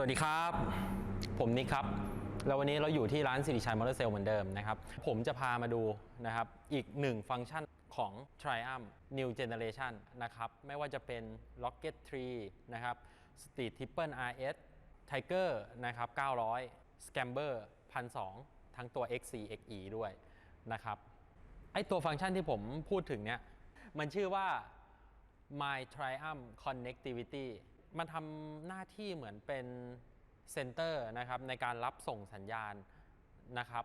วัสดีครับ ผมนิกครับ แล้ววันนี้เราอยู่ที่ร้านสิริชัยมอเตอร์เซลเหมือนเดิมนะครับ ผมจะพามาดูนะครับ อีกหนึ่งฟังก์ชันของ Triumph New Generation นะครับ ไม่ว่าจะเป็น Rocket 3 นะครับ Street Triple RS Tiger นะครับ 900 Scamber 1,200ทั้งตัว XC XE ด้วยนะครับ ไอตัวฟังก์ชันที่ผมพูดถึงเนี่ย มันชื่อว่า My Triumph Connectivity มันทำหน้าที่เหมือนเป็นเซนเตอร์นะครับในการรับส่งสัญญาณนะครับ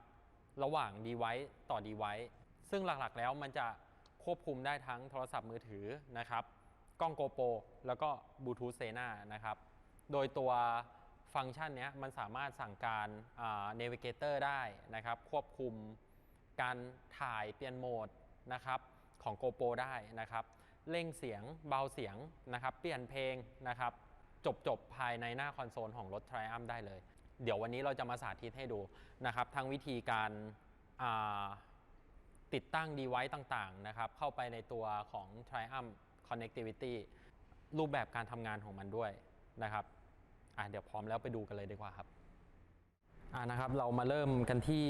ระหว่าง device ต่อ device ซึ่งหลักๆแล้วมันจะควบคุมได้ทั้งโทรศัพท์มือถือนะครับ กล้อง GoPro แล้วก็ Bluetooth Sena นะครับ โดยตัวฟังก์ชันเนี้ยมันสามารถสั่งการอ่า Navigator ได้นะครับ ควบคุมการถ่ายเปลี่ยนโหมดนะครับของ GoPro ได้นะครับ เร่งเสียงเบาเสียงนะครับ เปลี่ยนเพลงนะครับ จบจบภายในหน้าคอนโซลของรถ Triumph ได้เลย เดี๋ยววันนี้เราจะมาสาธิตให้ดูนะครับทั้งวิธีการาติดตั้ง device ต่างๆนะครับ เข้าไปในตัวของ Triumph Connectivity รูปแบบการทำงานของมันด้วยนะครับเดี๋ยวพร้อมแล้วไปดูกันเลยดีกว่าครับะนะครับ เรามาเริ่มกันที่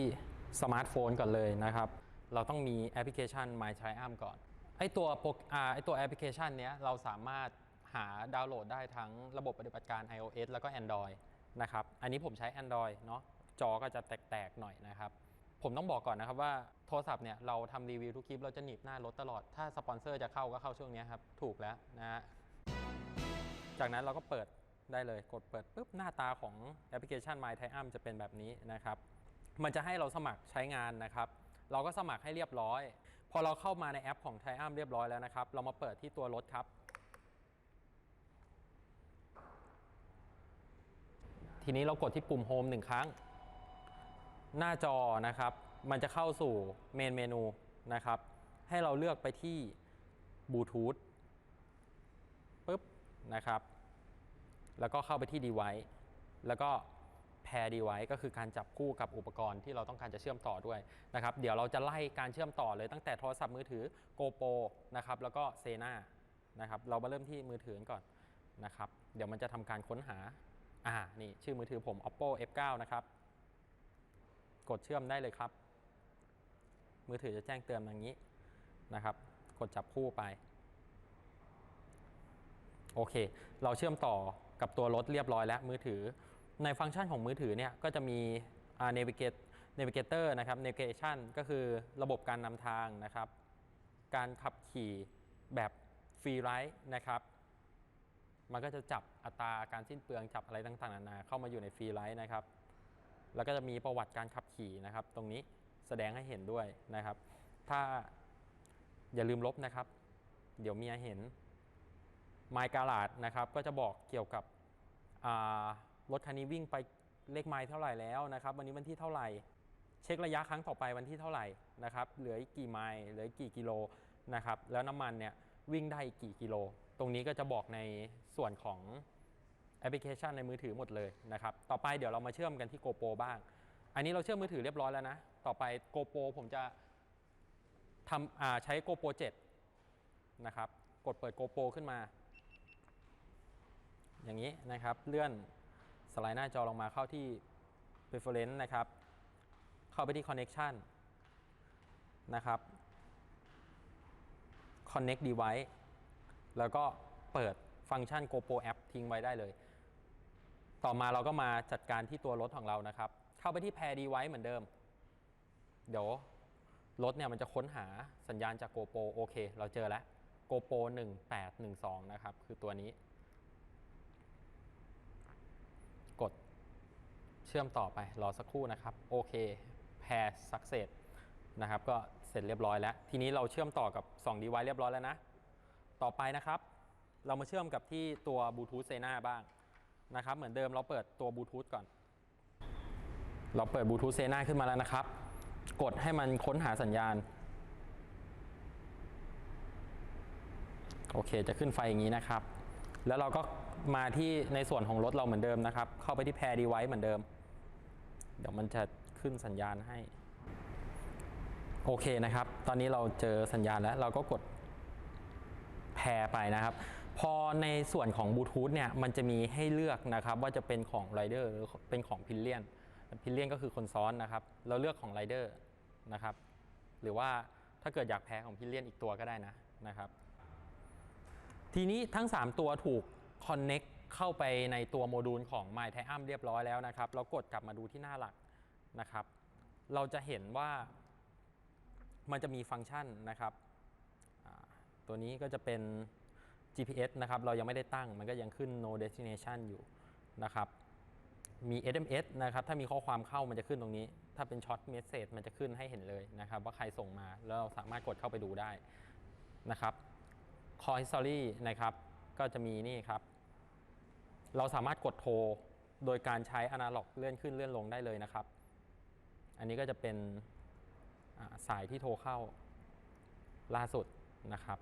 สมาร์ทโฟนก่อนเลยนะครับ เราต้องมีแอปพลิเคชัน My Triumph ก่อน ไอตัวโปรอ่าไอตัวแอปพลิเคชันเนี้ยเราสามารถหาดาวน์โหลดได้ทั้งระบบปฏิบัติการ iOS แล้วก็ Android นะครับ อันนี้ผมใช้ Android เนาะจอก็จะแตกๆหน่อยนะครับ ผมต้องบอกก่อนนะครับว่าโทรศัพท์เนี่ยเราทำรีวิวทุกคลิปเราจะหนีบหน้ารถตลอด ถ้าสปอนเซอร์จะเข้าก็เข้าช่วงนี้ครับ ถูกแล้วนะฮะ จากนั้นเราก็เปิดได้เลย กดเปิดปุ๊บหน้าตาของแอปพลิเคชัน My t i u m จะเป็นแบบนี้นะครับ มันจะให้เราสมัครใช้งานนะครับ เราก็สมัครให้เรียบร้อย อเราเข้ามาในแอปของ t i u m เรียบร้อยแล้วนะครับ เรามาเปิดที่ตัวรถครับ ทีนี้เรากดที่ปุ่ม Home หนึ่งครั้ง หน้าจอนะครับ มันจะเข้าสู่เมนเมนูนะครับ ให้เราเลือกไปที่บลูทูธปุ๊บนะครับ แล้วก็เข้าไปที่ device แล้วก็ pair device ก็คือการจับคู่กับอุปกรณ์ที่เราต้องการจะเชื่อมต่อด้วยนะครับเดี๋ยวเราจะไล่การเชื่อมต่อเลยตั้งแต่โทรศัพท์มือถือ GoPro นะครับแล้วก็ Sena นะครับเรามาเริ่มที่มือถือก่อนนะครับเดี๋ยวมันจะทำการค้นหาอ่านี่ชื่อมือถือผม Oppo F9 นะครับ กดเชื่อมได้เลยครับ มือถือจะแจ้งเตือนอย่างนี้นะครับ กดจับคู่ไป โอเค เราเชื่อมต่อกับตัวรถเรียบร้อยแล้ว มือถือ ในฟังก์ชันของมือถือเนี่ยก็จะมีอ่า navigate navigator นะครับ navigation ก็คือระบบการนำทางนะครับ การขับขี่แบบฟรีไรด์นะครับ มันก็จะจับอัตราการสิ้นเปลืองจับอะไรต่างๆนานาเข้ามาอยู่ในฟรีไรด์นะครับ แล้วก็จะมีประวัติการขับขี่นะครับ ตรงนี้แสดงให้เห็นด้วยนะครับ ถ้าอย่าลืมลบนะครับ เดี๋ยวเมียเห็นไมการาดนะครับ ก็จะบอกเกี่ยวกับ รถคันนี้วิ่งไปเลขไมล์เท่าไหร่แล้วนะครับ วันนี้วันที่เท่าไหร่ เช็คระยะครั้งต่อไปวันที่เท่าไหร่นะครับเหลือกี่ไมล์เหลือกี่กิโลนะครับแล้วน้ำมันเนี่ยวิ่งได้อีกกี่กิโล ตรงนี้ก็จะบอกในส่วนของแอปพลิเคชันในมือถือหมดเลยนะครับต่อไปเดี๋ยวเรามาเชื่อมกันที่ GoPro บ้าง อันนี้เราเชื่อมมือถือเรียบร้อยแล้วนะ ต่อไป GoPro ผมจะทำใช้ GoPro 7นะครับกดเปิด GoPro ขึ้นมา อย่างนี้นะครับเลื่อน สไลด์หน้าจอลงมาเข้าที่ preference นะครับ เข้าไปที่ connection นะครับ connect device แล้วก็เปิดฟังก์ชัน GoPro app ทิ้งไว้ได้เลย ต่อมาเราก็มาจัดการที่ตัวรถของเรานะครับ เข้าไปที่ pair device เหมือนเดิม เดี๋ยวรถเนี่ยมันจะค้นหาสัญญาณจาก GoPro โอเค เราเจอแล้ว GoPro 1812 นะครับ คือตัวนี้ กด เชื่อมต่อไปรอสักครู่นะครับโอเค pair success นะครับก็เสร็จเรียบร้อยแล้ว ทีนี้เราเชื่อมต่อกับ2 device เรียบร้อยแล้วนะ ต่อไปนะครับ เรามาเชื่อมกับที่ตัว Bluetooth Sena บ้างนะครับเหมือนเดิมเราเปิดตัว Bluetooth ก่อน เราเปิด Bluetooth Sena ขึ้นมาแล้วนะครับ กดให้มันค้นหาสัญญาณ โอเค จะขึ้นไฟอย่างนี้นะครับ แล้วเราก็มาที่ในส่วนของรถเราเหมือนเดิมนะครับ เข้าไปที่ Pair Device เหมือนเดิม เดี๋ยวมันจะขึ้นสัญญาณให้ โอเคนะครับ ตอนนี้เราเจอสัญญาณแล้ว เราก็กดแพรไปนะครับ พอในส่วนของบลูทูธเนี่ย มันจะมีให้เลือกนะครับ ว่าจะเป็นของไรเดอร์หรือเป็นของพิ l เลียนพิ l เลียนก็คือคนซ้อนนะครับ เราเลือกของไรเดอร์นะครับ หรือว่าถ้าเกิดอยากแพ้ของพิ l เลียนอีกตัวก็ได้นะนะครับ ทีนี้ทั้ง 3 ตัวถูก Connect เข้าไปในตัวโมดูลของ My t i a m เรียบร้อยแล้วนะครับ เรากดกลับมาดูที่หน้าหลักนะครับ เราจะเห็นว่ามันจะมีฟังก์ชันนะครับ ตัวนี้ก็จะเป็น GPS นะครับ เรายังไม่ได้ตั้ง มันก็ยังขึ้น no destination อยู่นะครับ มี SMS นะครับ ถ้ามีข้อความเข้ามันจะขึ้นตรงนี้ ถ้าเป็นช็อตเมสเซจมันจะขึ้นให้เห็นเลยนะครับ ว่าใครส่งมา แล้วเราสามารถกดเข้าไปดูได้นะครับ Call History นะครับ ก็จะมีนี่ครับ เราสามารถกดโทรโดยการใช้อนาล็อกเลื่อนขึ้นเลื่อนลงได้เลยนะครับ อันนี้ก็จะเป็นสายที่โทรเข้าล่าสุดนะครับ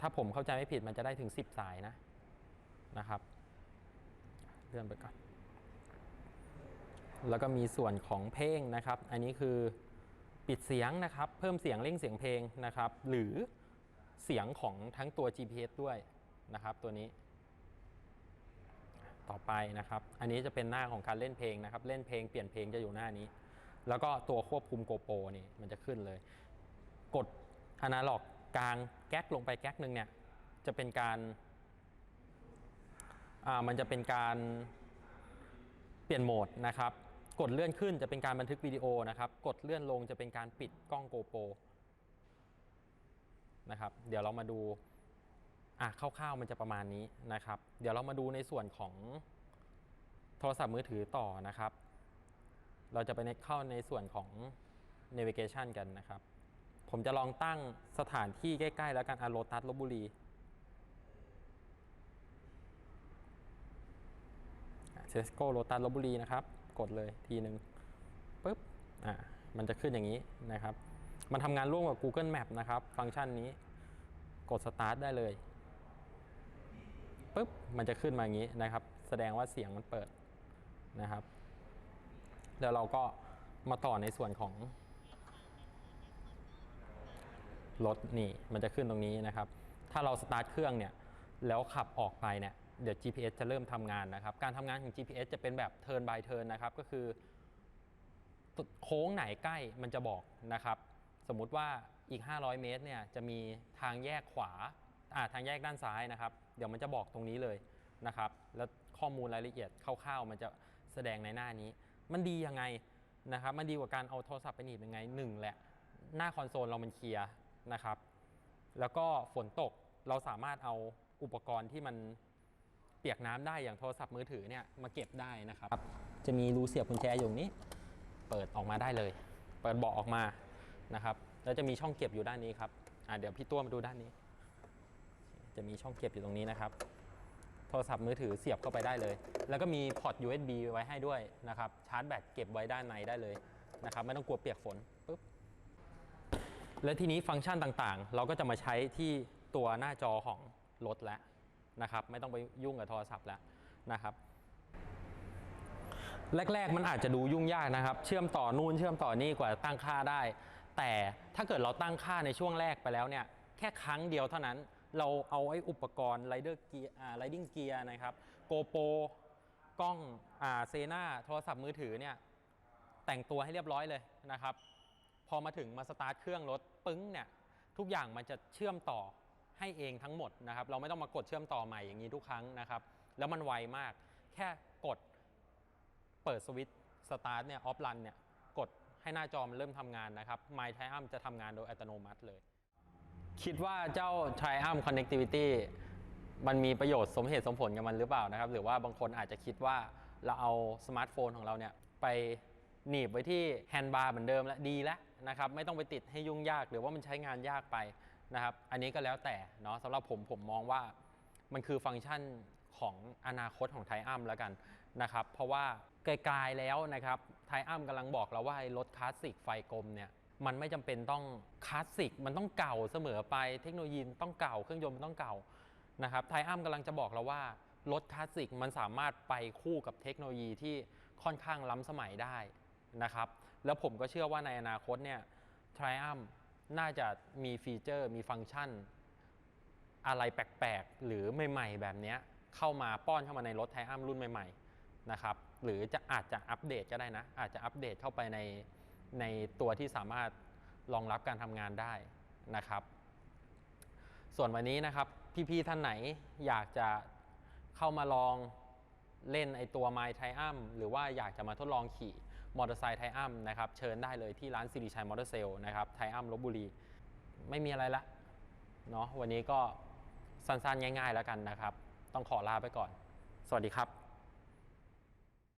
ถ้าผมเข้าใจไม่ผิดมันจะได้ถึง 10 สายนะนะครับ เลื่อนไปก่อนแล้วก็มีส่วนของเพลงนะครับ อันนี้คือปิดเสียงนะครับ เพิ่มเสียงเร่งเสียงเพลงนะครับ หรือเสียงของทั้งตัว GPS ด้วยนะครับ ตัวนี้ ต่อไปนะครับ อันนี้จะเป็นหน้าของการเล่นเพลงนะครับ เล่นเพลงเปลี่ยนเพลงจะอยู่หน้านี้ แล้วก็ตัวควบคุมโกโปรนี่มันจะขึ้นเลย กดอนาล็อกกลางแก๊กลงไปแก๊กหนึ่งเนี่ยจะเป็นการอ่ามันจะเป็นการเปลี่ยนโหมดนะครับ กดเลื่อนขึ้นจะเป็นการบันทึกวิดีโอนะครับ กดเลื่อนลงจะเป็นการปิดกล้องโกโปรนะครับ เดี๋ยวเรามาดู อะคร่าวๆมันจะประมาณนี้นะครับ เดี๋ยวเรามาดูในส่วนของโทรศัพท์มือถือต่อนะครับ เราจะไปในเข้าในส่วนของ navigation กันนะครับ ผมจะลองตั้งสถานที่ใกล้ ๆ แล้วกันอาโรตัสลบบุรีเซสโกโรตัสลบบุรีนะครับ กดเลยทีหนึ่งปุ๊บอ่ามันจะขึ้นอย่างนี้นะครับ มันทำงานร่วมกับ Google Map นะครับ ฟังก์ชันนี้กด Start ได้เลย ปุ๊บมันจะขึ้นมาอย่างนี้นะครับ แสดงว่าเสียงมันเปิดนะครับ แล้วเราก็มาต่อในส่วนของรถนี่มันจะขึ้นตรงนี้นะครับ ถ้าเราสตาร์ทเครื่องเนี่ยแล้วขับออกไปเนี่ยเดี๋ยว GPS จะเริ่มทำงานนะครับ การทำงานของ GPS จะเป็นแบบ turn by turn นะครับ ก็คือโค้งไหนใกล้มันจะบอกนะครับ สมมุติว่าอีก 500 เมตรเนี่ยจะมีทางแยกขวาอ่าทางแยกด้านซ้ายนะครับ เดี๋ยวมันจะบอกตรงนี้เลยนะครับ แล้วข้อมูลรายละเอียดคร่าวๆ มันจะแสดงในหน้านี้ มันดียังไงนะครับ มันดีกว่าการเอาโทรศัพท์ไปหนีบยังไงหนึ่งแหละหน้าคอนโซลเรามันเคลียร์นะครับ แล้วก็ฝนตกเราสามารถเอาอุปกรณ์ที่มันเปียกน้ำได้อย่างโทรศัพท์มือถือเนี่ยมาเก็บได้นะครับ จะมีรูเสียบกุญแจอยู่ตรงนี้ เปิดออกมาได้เลย เปิดเบาะออกมานะครับ แล้วจะมีช่องเก็บอยู่ด้านนี้ครับอ่าเดี๋ยวพี่ตัวมาดูด้านนี้ จะมีช่องเก็บอยู่ตรงนี้นะครับ โทรศัพท์มือถือเสียบเข้าไปได้เลย แล้วก็มีพอร์ต USB ไว้ให้ด้วยนะครับ ชาร์จแบตเก็บไว้ด้านในได้เลยนะครับ ไม่ต้องกลัวเปียกฝนปุ๊บ และทีนี้ฟังก์ชันต่างๆ เราก็จะมาใช้ที่ตัวหน้าจอของรถแล้วนะครับ ไม่ต้องไปยุ่งกับโทรศัพท์แล้วนะครับแรก ๆ มันอาจจะดูยุ่งยากนะครับ เชื่อมต่อนู่นเชื่อมต่อนี่กว่าตั้งค่าได้ แต่ถ้าเกิดเราตั้งค่าในช่วงแรกไปแล้วเนี่ย แค่ครั้งเดียวเท่านั้น เราเอาไอ้อุปกรณ์ไรเดอร์เกียร์ไรดิ้งเกียร์นะครับโกโปกล้องอ่าเซนาโทรศัพท์มือถือเนี่ยแต่งตัวให้เรียบร้อยเลยนะครับ พอมาถึงมาสตาร์ทเครื่องรถปึ้งเนี่ยทุกอย่างมันจะเชื่อมต่อให้เองทั้งหมดนะครับ เราไม่ต้องมากดเชื่อมต่อใหม่อย่างนี้ทุกครั้งนะครับ แล้วมันไวมาก แค่กดเปิดสวิตช์สตาร์ทเนี่ยออฟรันเนี่ยกดให้หน้าจอมันเริ่มทำงานนะครับ My t r i u m จะทำงานโดยอัตโนมัติเลย คิดว่าเจ้า t r i u m Connectivity มันมีประโยชน์สมเหตุสมผลกับมันหรือเปล่านะครับ หรือว่าบางคนอาจจะคิดว่าเราเอาสมาร์ทโฟนของเราเนี่ยไปหนีบไว้ที่แฮนด์บาร์เหมือนเดิมและดีแล้วนะครับ ไม่ต้องไปติดให้ยุ่งยากหรือว่ามันใช้งานยากไปนะครับ อันนี้ก็แล้วแต่เนาะสำหรับผมผมมองว่ามันคือฟังก์ชันของอนาคตของไทอัมแล้วกันนะครับ เพราะว่าไกลๆแล้วนะครับไทอัมกำลังบอกเราว่าไอ้รถคลาสสิกไฟกลมเนี่ย มันไม่จำเป็นต้องคลาสสิกมันต้องเก่าเสมอไปเทคโนโลยีต้องเก่าเครื่องยนต์มันต้องเก่านะครับไทอัมกำลังจะบอกเราว่ารถคลาสสิกมันสามารถไปคู่กับเทคโนโลยีที่ค่อนข้างล้ำสมัยได้นะครับ แล้วผมก็เชื่อว่าในอนาคตเนี่ยไทอัมน่าจะมีฟีเจอร์มีฟังก์ชัน อะไรแปลกๆ หรือใหม่ๆ แบบนี้เข้ามาป้อนเข้ามาในรถไทอัมรุ่นใหม่ๆนะครับหรือจะอาจจะอัปเดตก็ได้นะ อาจจะอัปเดตเข้าไปใน ในตัวที่สามารถรองรับการทำงานได้นะครับ ส่วนวันนี้นะครับ พี่ๆท่านไหนอยากจะเข้ามาลองเล่นไอตัว My t i u m หรือว่าอยากจะมาทดลองขี่มอเตอร์ไซค์ไทอัมนะครับ เชิญได้เลยที่ร้านสิริชัยมอเตอร์เซลนะครับไทอัมลบบุรี ไม่มีอะไรละเนาะวันนี้ก็สั้นๆ ง่ายๆแล้วกันนะครับ ต้องขอลาไปก่อน สวัสดีครับ